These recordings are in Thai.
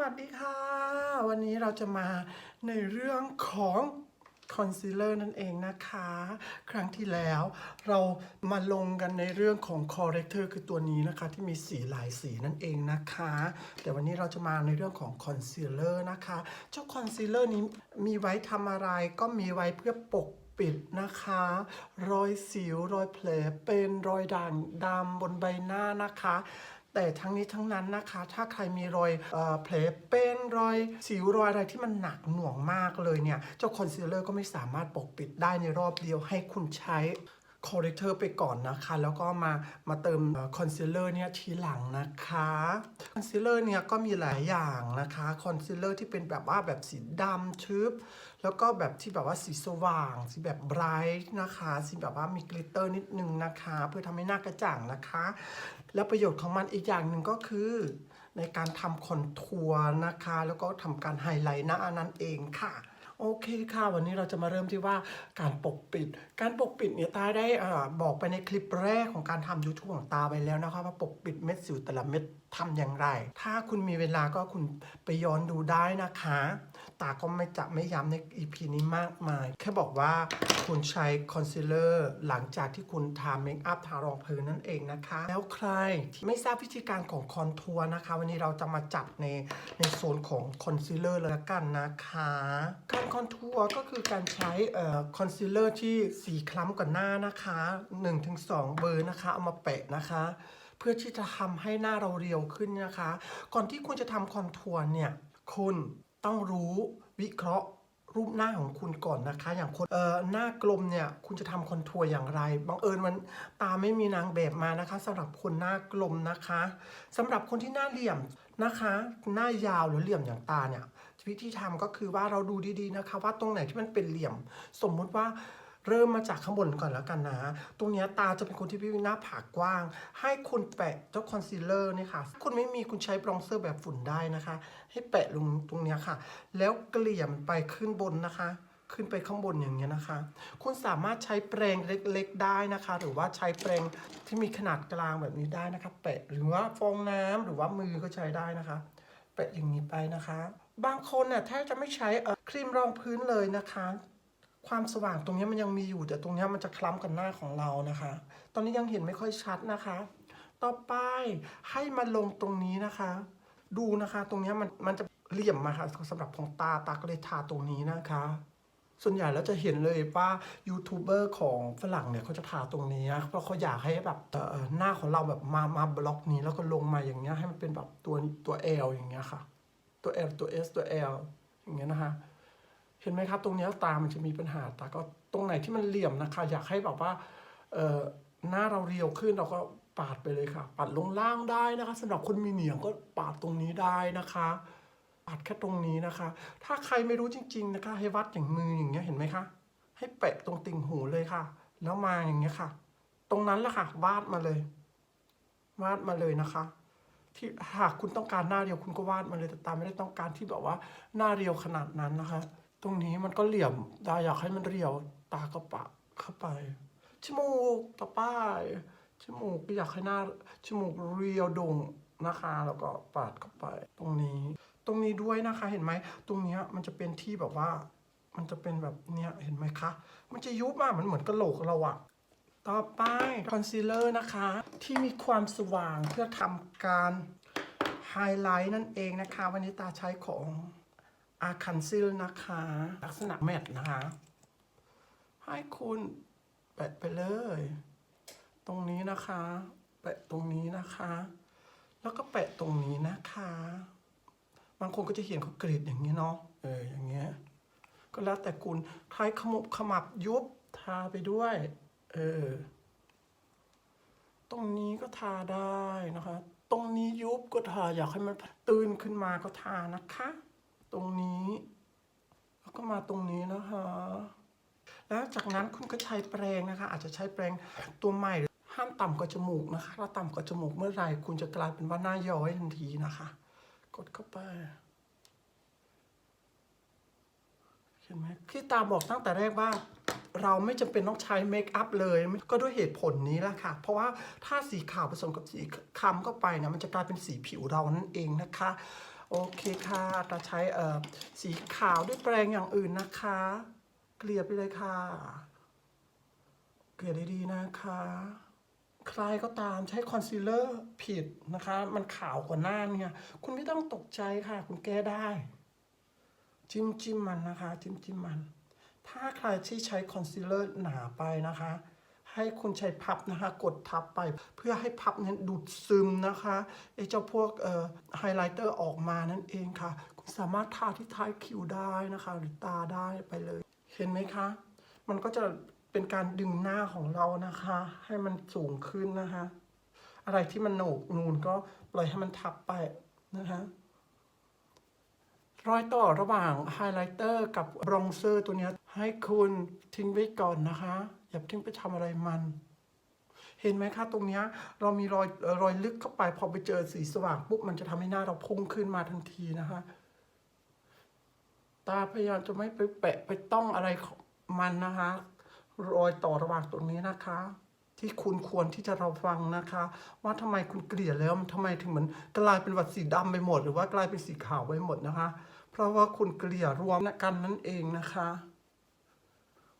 วัสดีค่ะ วันนี้เราจะมาในเรื่องของคอนซีลเลอร์นั่นเองนะคะ ครั้งที่แล้วเรามาลงกันในเรื่องของ corrector คือตัวนี้นะคะ ที่มีสีหลายสีนั่นเองนะคะ แต่วันนี้เราจะมาในเรื่องของคอนซีลเลอร์นะคะ เจ้าคอนซีลเลอร์นี้มีไว้ทำอะไรก็มีไว้เพื่อปกปิดนะคะ รอยสิวรอยแผลเป็นรอยด่างดำบนใบหน้านะคะ แต่ทั้งนี้ทั้งนั้นนะคะ ถ้าใครมีรอยเออแผลเป็นรอยสิวรอยอะไรที่มันหนักหน่วงมากเลยเนี่ย เจ้าคอนซีลเลอร์ก็ไม่สามารถปกปิดได้ในรอบเดียวให้คุณใช้คอ r เร c เตอร์ไปก่อนนะคะ แล้วก็มามาเติมคอนซีลเลอร์เนี่ยทีหลังนะคะคอนซีลเลอร์เนี่ยก็มีหลายอย่างนะคะคอนซีลเลอร์ที่เป็นแบบว่าแบบสีดำทึบ แล้วก็แบบที่แบบว่าสีสว่าง สีแบบไบรท์นะคะ สีแบบว่ามีกลิตเตอร์นิดนึงนะคะ เพื่อทำให้หน้ากระจ่างนะคะ แล้วประโยชน์ของมันอีกอย่างหนึ่งก็คือ ในการทำคอนทัวร์นะคะ แล้วก็ทำการไฮไลท์หน้านั่นเองค่ะโอเคค่ะ วันนี้เราจะมาเริ่มที่ว่าการปกปิด การปกปิดเนี่ยตาได้อาบอกไปในคลิปแรกของการทำ YouTube ของตาไปแล้วนะคะว่าปกปิดเม็ดสิวแต่ละเม็ดทำอย่างไร ถ้าคุณมีเวลาก็คุณไปย้อนดูได้นะคะ ตาก็ไม่จะไม่ย้ำใน EP นี้มากมาย แค่บอกว่าคุณใช้คอนซีลเลอร์หลังจากที่คุณทาเมคอัพทารองพื้นนั่นเองนะคะ แล้วใครที่ไม่ทราบวิธีการของคอนทัวร์นะคะ วันนี้เราจะมาจัดในในโซนของคอนซีลเลอร์เลยกันนะคะ การคอนทัวร์ก็คือการใช้เอ่อคอนซีลเลอร์ที่สีคล้ำกว่าหน้านะคะ 1-2 เบอร์นะคะ เอามาแปะนะคะเพื่อที่จะทำให้หน้าเราเรียวขึ้นนะคะ ก่อนที่คุณจะทำคอนทัวร์เนี่ย คุณ ต้องรู้วิเคราะห์รูปหน้าของคุณก่อนนะคะ อย่างคนเอ่อหน้ากลมเนี่ยคุณจะทำคอนทัวร์อย่างไรบังเอิญมันตาไม่มีนางแบบมานะคะสำหรับคนหน้ากลมนะคะสำหรับคนที่หน้าเหลี่ยมนะคะ หน้ายาวหรือเหลี่ยมอย่างตาเนี่ยวิธีทำก็คือว่าเราดูดีๆนะคะ ว่าตรงไหนที่มันเป็นเหลี่ยม สมมุติว่า เริ่มมาจากข้างบนก่อนแล้วกันนะ ตรงนี้ตาจะเป็นคนที่พี่หน้าผากกว้าง ให้คุณแปะเจ้าคอนซีลเลอร์นี่ค่ะ คุณไม่มีคุณใช้บรองเซอร์แบบฝุ่นได้นะคะ ให้แปะลงตรงนี้ค่ะ แล้วเกลี่ยมไปขึ้นบนนะคะขึ้นไปข้างบนอย่างเงี้ยนะคะ คุณสามารถใช้แปรงเล็ก ๆ ได้นะคะ หรือว่าใช้แปรงที่มีขนาดกลางแบบนี้ได้นะคะ แปะหรือว่าฟองน้ำหรือว่ามือก็ใช้ได้นะคะ แปะอย่างนี้ไปนะคะ บางคนเนี่ยแทบจะไม่ใช้ครีมรองพื้นเลยนะคะ ความสว่างตรงนี้มันยังมีอยู่แต่ตรงนี้มันจะคล้ำกับหน้าของเรานะคะ ตอนนี้ยังเห็นไม่ค่อยชัดนะคะ ต่อไปให้มาลงตรงนี้นะคะ ดูนะคะ ตรงนี้มันมันจะเหลี่ยมมาค่ะสำหรับของตาตาก็เลยทาตรงนี้นะคะ ส่วนใหญ่แล้วจะเห็นเลยว่ายูทูบเบอร์ของฝรั่งเนี่ยเขาจะทาตรงนี้เพราะเขาอยากให้แบบหน้าของเราแบบมามาบล็อกนี้แล้วก็ลงมาอย่างเงี้ยให้มันเป็นแบบตัวตัว L อย่างเงี้ยค่ะ ตัว L ตัว S ตัว L อย่างเงี้ยนะคะ เห็นไหมครับ ตรงนี้ตามันจะมีปัญหาตาก็ตรงไหนที่มันเหลี่ยมนะคะ อยากให้แบบว่าเออหน้าเราเรียวขึ้นเราก็ปาดไปเลยค่ะปัดลงล่างได้นะคะสำหรับคนมีเหนียงก็ปาดตรงนี้ได้นะคะ ปาดแค่ตรงนี้นะคะ ถ้าใครไม่รู้จริง ๆนะคะ ให้วัดอย่างมืออย่างเงี้ยเห็นไหมคะ ให้แปะตรงติ่งหูเลยค่ะ แล้วมาอย่างเงี้ยค่ะ ตรงนั้นแหละค่ะ วาดมาเลย วาดมาเลยนะคะ ที่หากคุณต้องการหน้าเรียวคุณก็วาดมาเลยแต่ตาไม่ได้ต้องการที่แบบว่าหน้าเรียวขนาดนั้นนะคะ ตรงนี้มันก็เหลี่ยมตาอยากให้มันเรียวตาก็ปะเข้าไปจมูกต่อไปจมูกก็อยากให้หน้าจมูกเรียวโด่งนะคะ แล้วก็ปาดเข้าไป ตรงนี้ ตรงนี้ด้วยนะคะเห็นไหมตรงเนี้ยมันจะเป็นที่แบบว่า มันจะเป็นแบบเนี้ยเห็นไหมคะ มันจะยุบมากมันเหมือนกระโหลกเราอะต่อไปคอนซีลเลอร์นะคะ ที่มีความสว่างเพื่อทำการไฮไลท์นั่นเองนะคะ วันนี้ตาใช้ของ อาคันซิลนะคะ ลักษณะแมตนะคะ ให้คุณแปะไปเลย ตรงนี้นะคะ แปะตรงนี้นะคะ แล้วก็แปะตรงนี้นะคะ บางคนก็จะเขียนเขากรีดอย่างนี้เนาะเอออย่างเงี้ยก็แล้วแต่คุณใครขมุบขมับยุบทาไปด้วย เออ ตรงนี้ก็ทาได้นะคะ ตรงนี้ยุบก็ทาอยากให้มันตื่นขึ้นมาก็ทานะคะ ตรงนี้ แล้วก็มาตรงนี้นะคะ แล้วจากนั้นคุณก็ใช้แปรงนะคะ อาจจะใช้แปรงตัวใหม่ห้ามต่ำกว่าจมูกนะคะ ถ้าต่ำกว่าจมูกเมื่อไหร่คุณจะกลายเป็นว่าหน้าย้อยทันทีนะคะ กดเข้าไปเห็นไหมที่ตาบอกตั้งแต่แรกว่าเราไม่จำเป็นต้องใช้เมคอัพเลย ก็ด้วยเหตุผลนี้แหละค่ะ เพราะว่าถ้าสีขาวผสมกับสีคล้ำเข้าไปเนี่ยมันจะกลายเป็นสีผิวเรานั่นเองนะคะ โอเคค่ะเราใช้เอ่อสีขาวด้วยแปรงอย่างอื่นนะคะ เกลี่ยไปเลยค่ะ เกลี่ยดีๆนะคะ ใครก็ตามใช้คอนซีลเลอร์ผิดนะคะ มันขาวกว่าหน้าเนี่ยคุณไม่ต้องตกใจค่ะ คุณแก้ได้ จิ้มจิ้มมันนะคะ จิ้มจิ้มมัน ถ้าใครที่ใช้คอนซีลเลอร์หนาไปนะคะ ให้คุณใช้พับนะคะกดทับไป เพื่อให้พับนั้นดูดซึมนะคะไอ้เจ้าพวกเอ่อไฮไลท์เตอร์ออกมานั่นเองค่ะ คุณสามารถทาที่ท้ายคิ้วได้นะคะ หรือตาได้ไปเลย เห็นไหมคะ มันก็จะเป็นการดึงหน้าของเรานะคะ ให้มันสูงขึ้นนะคะ อะไรที่มันโหนกนูนก็ปล่อยให้มันทับไปนะคะรอยต่อระหว่างไฮไลท์เตอร์กับบรองเซอร์ตัวนี้ให้คุณทิ้งไว้ก่อนนะคะ อย่าทิ้งไปทำอะไรมัน เห็นไหมคะตรงเนี้ยเรามีรอยรอยลึกเข้าไป พอไปเจอสีสว่างปุ๊บมันจะทำให้หน้าเราพุ่งขึ้นมาทันทีนะคะตาพยายามจะไม่ไปแปะไปต้องอะไรของมันนะคะ รอยต่อระหว่างตรงนี้นะคะ ที่คุณควรที่จะระวังนะคะ ว่าทำไมคุณเกลี่ยแล้วมันทำไมถึงเหมือนกลายเป็นวัดสีดำไปหมด หรือว่ากลายเป็นสีขาวไปหมดนะคะ เพราะว่าคุณเกลี่ยรวมกันนั่นเองนะคะ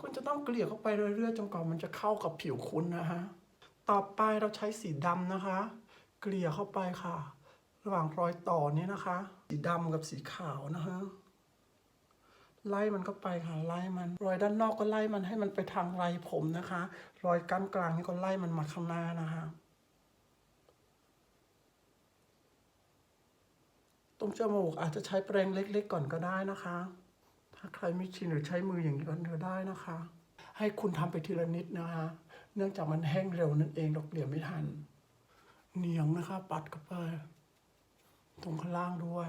คุณจะต้องเกลี่ยเข้าไปเรื่อยๆจนกว่ามันจะเข้ากับผิวคุณนะคะต่อไปเราใช้สีดำนะคะ เกลี่ยเข้าไปค่ะ ระหว่างรอยต่อนี้นะคะ สีดำกับสีขาวนะคะไล่มันก็ไปค่ะไล่มันรอยด้านนอกก็ไล่มันให้มันไปทางไรผมนะคะ รอยก้านกลางนี่ก็ไล่มันมาข้างหน้านะคะตรงจมูกอาจจะใช้แปรงเล็ก ๆ ก่อนก็ได้นะคะ ถ้าใครไม่ชินหรือใช้มืออย่างนี้ก็ได้นะคะ ให้คุณทำไปทีละนิดนะคะ เนื่องจากมันแห้งเร็วนั่นเองเราเกลี่ยไม่ทัน เหนียงนะคะ ปัดเข้าไป ตรงข้างล่างด้วย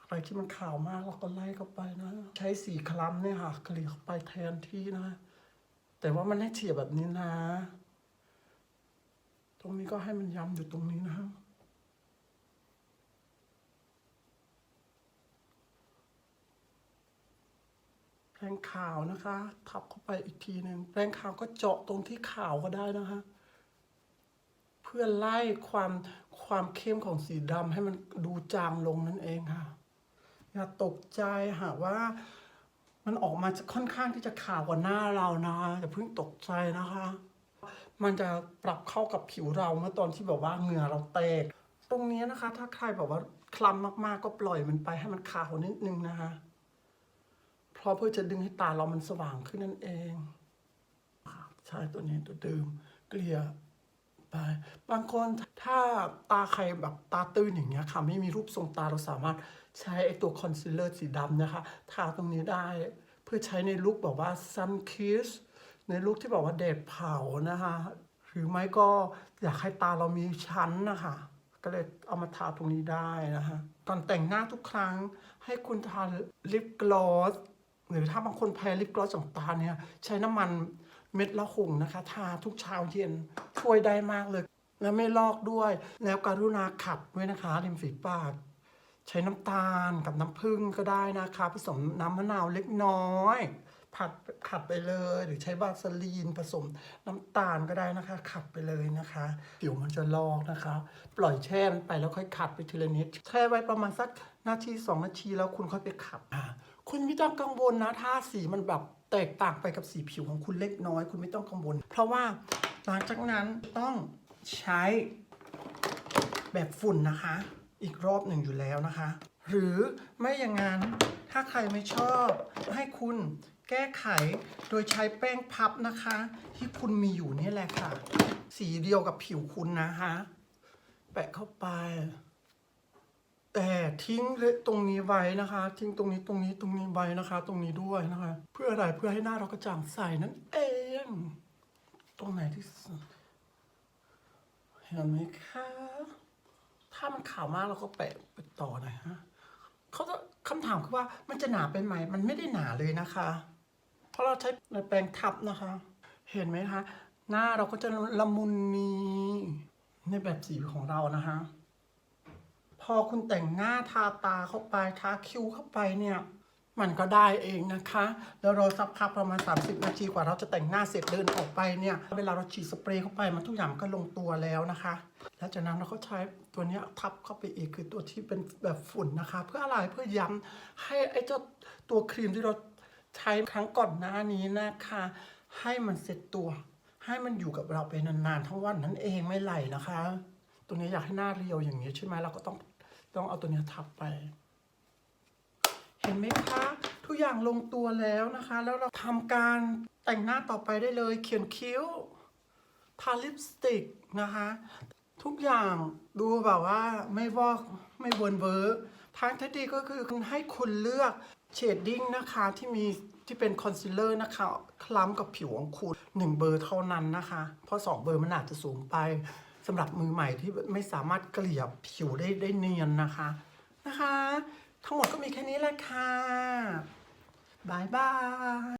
อะไรที่มันขาวมากเราก็ไล่เข้าไปนะ ใช้สีคล้ำเนี่ยค่ะเกลี่ยเข้าไปแทนที่นะ แต่ว่ามันให้เฉียบแบบนี้นะ ตรงนี้ก็ให้มันย้ำอยู่ตรงนี้นะ แปรงขาวนะคะ ทับเข้าไปอีกทีหนึ่งแปรงขาวก็เจาะตรงที่ขาวก็ได้นะคะ เพื่อไล่ความความเข้มของสีดำให้มันดูจางลงนั่นเองค่ะ อย่าตกใจหากว่ามันออกมาจะค่อนข้างที่จะขาวกว่าหน้าเรานะอย่าเพิ่งตกใจนะคะ มันจะปรับเข้ากับผิวเราเมื่อตอนที่แบบว่าเหงื่อเราแตก ตรงนี้นะคะ ถ้าใครแบบว่าคล้ำมากๆก็ปล่อยมันไปให้มันขาวนิดนึงนะคะ เพราะเพื่อจะดึงให้ตาเรามันสว่างขึ้นนั่นเองใช่ตัวนี้ตัวเดิมเกลี่ยไปบางคนถ้าตาใครแบบตาตื้นอย่างเงี้ยค่ะไม่มีรูปทรงตาเราสามารถใช้ไอตัวคอนซีลเลอร์สีดำนะคะทาตรงนี้ได้เพื่อใช้ในลุคแบบว่า sun kiss ในลุคที่แบบว่าแดดเผานะคะหรือไม่ก็อยากให้ตาเรามีชั้นนะคะก็เลยเอามาทาตรงนี้ได้นะคะก่อนแต่งหน้าทุกครั้งให้คุณทาลิปกลอส หรือถ้าบางคนแพ้ลิปกลอสของตาเนี่ยใช้น้ำมันเม็ดละหุงนะคะทาทุกเช้าเย็นช่วยได้มากเลย และไม่ลอกด้วย แล้วการุณาขัดด้วยนะคะริมฝีปาก ใช้น้ำตาลกับน้ำผึ้งก็ได้นะคะผสมน้ำมะนาวเล็กน้อยผัดขัดไปเลยหรือใช้บาสลีนผสมน้ำตาลก็ได้นะคะ ขัดไปเลยนะคะผิวมันจะลอกนะคะ ปล่อยแช่ไปแล้วค่อยขัดไปทีละนิดแช่ไว้ประมาณสักนาทีสองนาทีแล้วคุณค่อยไปขัดอ่า คุณไม่ต้องกังวลนะถ้าสีมันแบบแตกต่างไปกับสีผิวของคุณเล็กน้อย คุณไม่ต้องกังวล เพราะว่าหลังจากนั้นต้องใช้แบบฝุ่นนะคะ อีกรอบหนึ่งอยู่แล้วนะคะ หรือไม่อย่างนั้นถ้าใครไม่ชอบให้คุณแก้ไขโดยใช้แป้งพับนะคะ ที่คุณมีอยู่นี่แหละค่ะ สีเดียวกับผิวคุณนะคะ แปะเข้าไป แต่ทิ้งตรงนี้ไว้นะคะ ทิ้งตรงนี้ตรงนี้ตรงนี้ไว้นะคะ ตรงนี้ด้วยนะคะ เพื่ออะไรเพื่อให้หน้าเรากระจ่างใสนั่นเอง ตรงไหนที่เห็นไหมคะถ้ามันขาวมากเราก็แปะไปต่อหน่อยฮะเขาจะคำถามคือว่ามันจะหนาไปไหมมันไม่ได้หนาเลยนะคะ เพราะเราใช้แปรงทับนะคะ เห็นไหมคะ หน้าเราก็จะละมุนนีในแบบสีของเรานะคะ อคุณแต่งหน้าทาตาเข้าไปทาคิ้วเข้าไปเนี่ย มันก็ได้เองนะคะ แล้วเราสักพักประมาณ 30 นาทีกว่าเราจะแต่งหน้าเสร็จเดินออกไปเนี่ย เวลาเราฉีดสเปรย์เข้าไปมันทุกอย่างก็ลงตัวแล้วนะคะ แล้วจากนั้นเราก็ใช้ตัวนี้ทับเข้าไปอีกคือตัวที่เป็นแบบฝุ่นนะคะ เพื่ออะไรเพื่อย้ำให้ไอ้เจ้าตัวครีมที่เราใช้ครั้งก่อนหน้านี้นะคะ ให้มันเสร็จตัว ให้มันอยู่กับเราไปนานๆทั้งวันนั่นเองไม่ไหลนะคะ ตัวนี้อยากให้หน้าเรียวอย่างนี้ใช่ไหมเราก็ต้อง ต้องเอาตัวเนี้ยทับไป เห็นไหมคะ ทุกอย่างลงตัวแล้วนะคะ แล้วเราทำการแต่งหน้าต่อไปได้เลย เขียนคิ้ว ทาลิปสติกนะคะ ทุกอย่างดูแบบว่าไม่วอกไม่เวิร์นเวอร์ทางที่ดีก็คือให้คุณเลือกเชดดิ้งนะคะที่มีที่เป็นคอนซีลเลอร์นะคะ คล้ำกับผิวของคุณหนึ่งเบอร์เท่านั้นนะคะ เพราะสองเบอร์มันอาจจะสูงไปำหรับมือใหม่ที่ไม่สามารถเกลี่ยผิวได้ได้เนียนนะคะนะคะ ทั้งหมดก็มีแค่นี้แหละค่ะบายบาย